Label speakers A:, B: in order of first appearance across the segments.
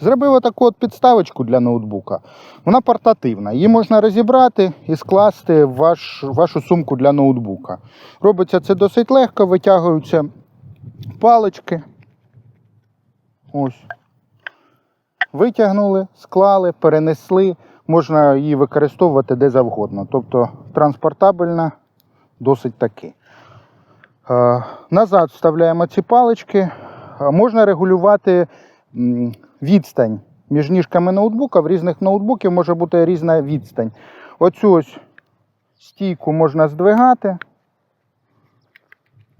A: Зробив отаку от підставочку для ноутбука. Вона портативна. Її можна розібрати і скласти в ваш, вашу сумку для ноутбука. Робиться це досить легко, витягуються палички. Ось. Витягнули, склали, перенесли. Можна її використовувати де завгодно. Тобто транспортабельна досить таки. Е, Назад вставляємо ці палички. Е, Можна регулювати відстань між ніжками ноутбука. В різних ноутбуків може бути різна відстань. Оцю ось стійку можна здвигати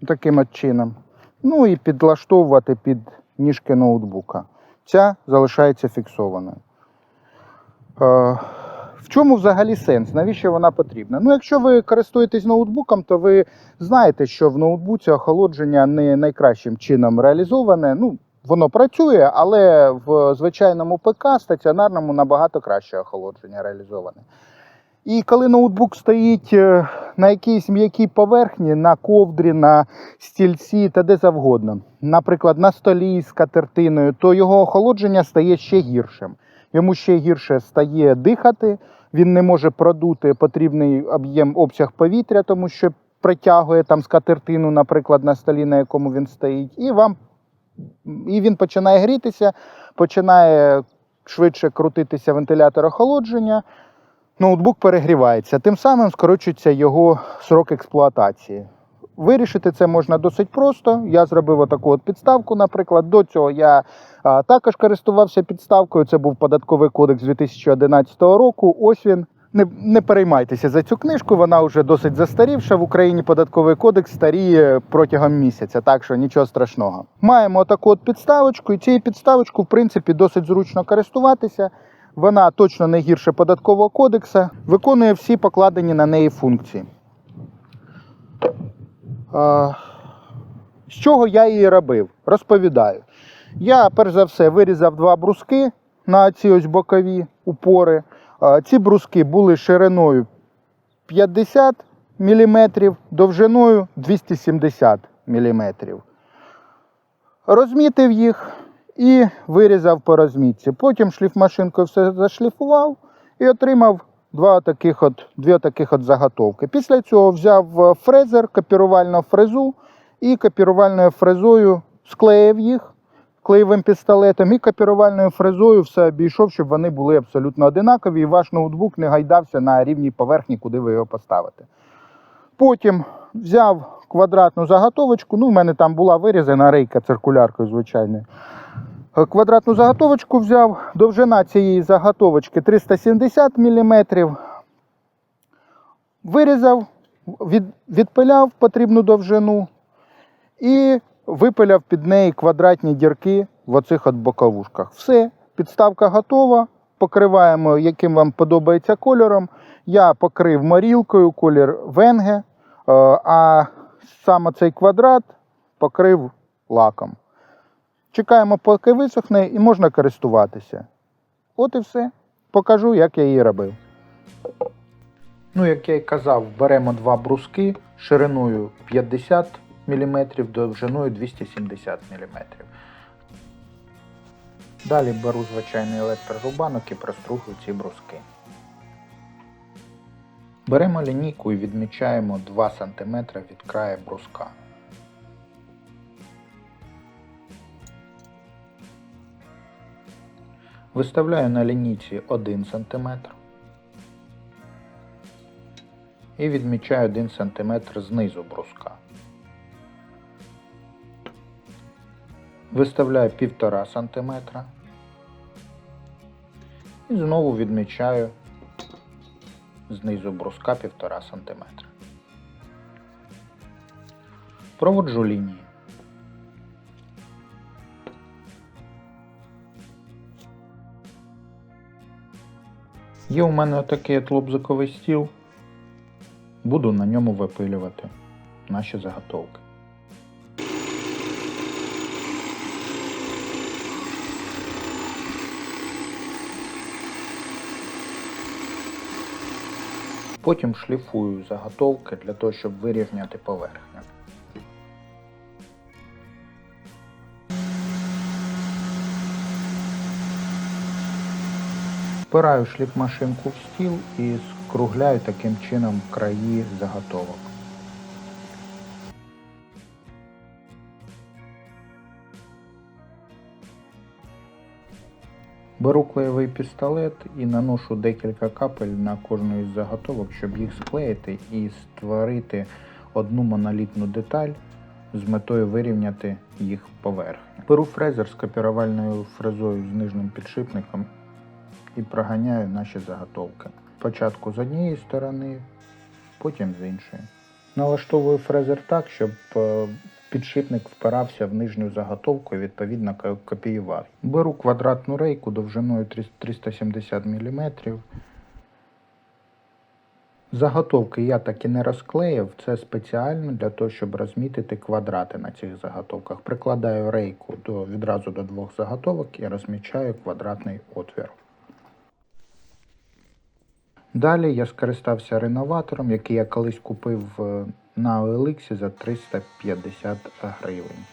A: таким от чином. Ну і підлаштовувати під ніжки ноутбука. Ця залишається фіксованою. Е, В чому взагалі сенс? Навіщо вона потрібна? Ну, якщо ви користуєтесь ноутбуком, то ви знаєте, що в ноутбуці охолодження не найкращим чином реалізоване. Ну, воно працює, але в звичайному ПК стаціонарному набагато краще охолодження реалізоване. І коли ноутбук стоїть е, на якійсь м'якій поверхні, на ковдрі, на стільці та де завгодно, наприклад, на столі з катертиною, то його охолодження стає ще гіршим. Йому ще гірше стає дихати, він не може продути потрібний об'єм обсяг повітря, тому що притягує там скатертину, наприклад, на столі, на якому він стоїть, і вам і він починає грітися, починає швидше крутитися вентилятор охолодження. Ноутбук перегрівається, тим самим скорочується його срок експлуатації. Вирішити це можна досить просто. Я зробив отаку от підставку, наприклад. До цього я також користувався підставкою. Це був податковий кодекс 2011 року. Ось він. Не, не переймайтеся за цю книжку, вона вже досить застарівша. В Україні податковий кодекс старіє протягом місяця, так що нічого страшного. Маємо таку от підставочку, і цією підставочку, в принципі, досить зручно користуватися. Вона точно не гірше податкового кодекса, виконує всі покладені на неї функції. З чого я її робив? Розповідаю. Я, перш за все, вирізав два бруски на ці ось бокові упори. Ці бруски були шириною 50 мм, довжиною 270 мм. Розмітив їх і вирізав по розмітці. Потім шліфмашинкою все зашліфував і отримав два таких от, дві таких от заготовки. Після цього взяв е, фрезер, копірувальну фрезу і копірувальною фрезою склеїв їх клеєвим пістолетом і копірувальною фрезою все обійшов, щоб вони були абсолютно одинакові, і ваш ноутбук не гайдався на рівній поверхні, куди ви його поставите. Потім взяв квадратну заготовочку. Ну, в мене там була вирізана рейка циркуляркою, звичайною. Е, Квадратну заготовочку взяв. Довжина цієї заготовочки 370 мм. Вирізав, від, відпиляв потрібну довжину і випиляв під неї квадратні дірки в оцих от боковушках. Все, підставка готова. Покриваємо, яким вам подобається кольором. Я покрив морілкою, колір венге, е, а саме цей квадрат покрив лаком. Чекаємо, поки висохне, і можна користуватися. От і все. Покажу, як я її робив. Ну, як я і казав, беремо два бруски шириною 50 мм, довжиною 270 мм. Далі беру звичайний електрорубанок і прострухую ці бруски. Беремо лінійку і відмічаємо 2 см від краю бруска. Виставляю на лінійці 1 см.
B: і відмічаю 1 см знизу бруска. Виставляю 1,5 см. І знову відмічаю знизу бруска 1,5 см. Проводжу лінії. Є у мене отакий от лобзиковий стіл. Буду на ньому випилювати наші заготовки. Потім шліфую заготовки для того, щоб вирівняти поверхню. Впираю шліфмашинку в стіл і скругляю таким чином краї заготовок. Беру клеєвий пістолет і наношу декілька капель на кожну із заготовок, щоб їх склеїти і створити одну монолітну деталь з метою вирівняти їх поверхню. Беру фрезер з копірувальною фрезою з нижнім підшипником і проганяю наші заготовки. Спочатку з однієї сторони, потім з іншої. Налаштовую фрезер так, щоб е, підшипник впирався в нижню заготовку і відповідно копіював. Беру квадратну рейку довжиною 370 мм. Заготовки я так і не розклеїв, це спеціально для того, щоб розмітити квадрати на цих заготовках. Прикладаю рейку до, відразу до двох заготовок і розмічаю квадратний отвір. Далі я скористався реноватором, який я колись купив е, на OLX за 350 гривень.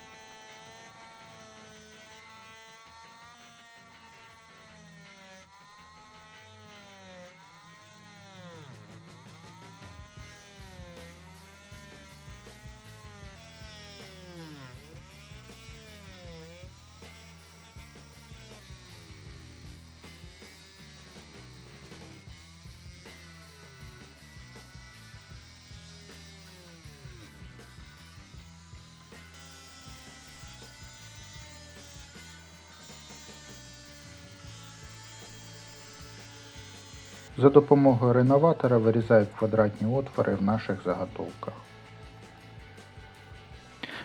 B: За допомогою реноватора вирізаю квадратні отвори в наших заготовках.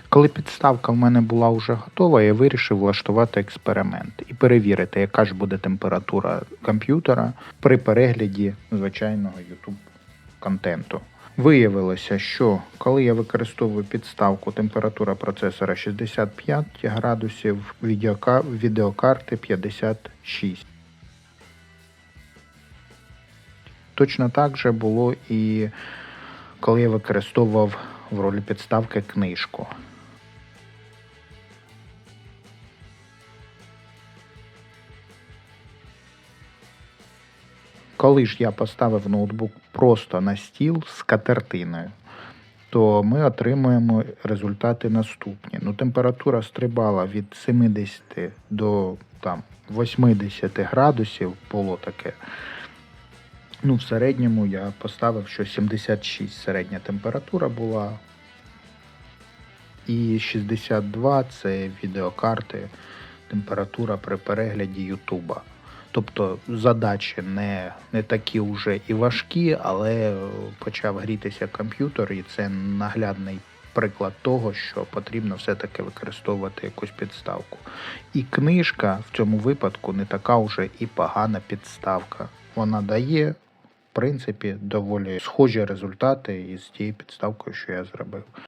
B: Коли підставка в мене була вже готова, я вирішив влаштувати експеримент і перевірити, яка ж буде температура комп'ютера при перегляді звичайного YouTube контенту. Виявилося, що коли я використовую підставку температура процесора 65 градусів, відеокарти 56. Точно так же було і коли я використовував в ролі підставки книжку. Коли ж я поставив ноутбук просто на стіл з катертиною, то ми отримуємо результати наступні. Ну, температура стрибала від 70 до там, 80 градусів, було таке. Ну, в середньому я поставив, що 76 середня температура була. І 62 це відеокарти, температура при перегляді Ютуба. Тобто задачі не, не такі вже і важкі, але е, почав грітися комп'ютер, і це наглядний приклад того, що потрібно все-таки використовувати якусь підставку. І книжка в цьому випадку не така вже і погана підставка. Вона дає, принципі, доволі схожі результати із тією підставкою, що я зробив.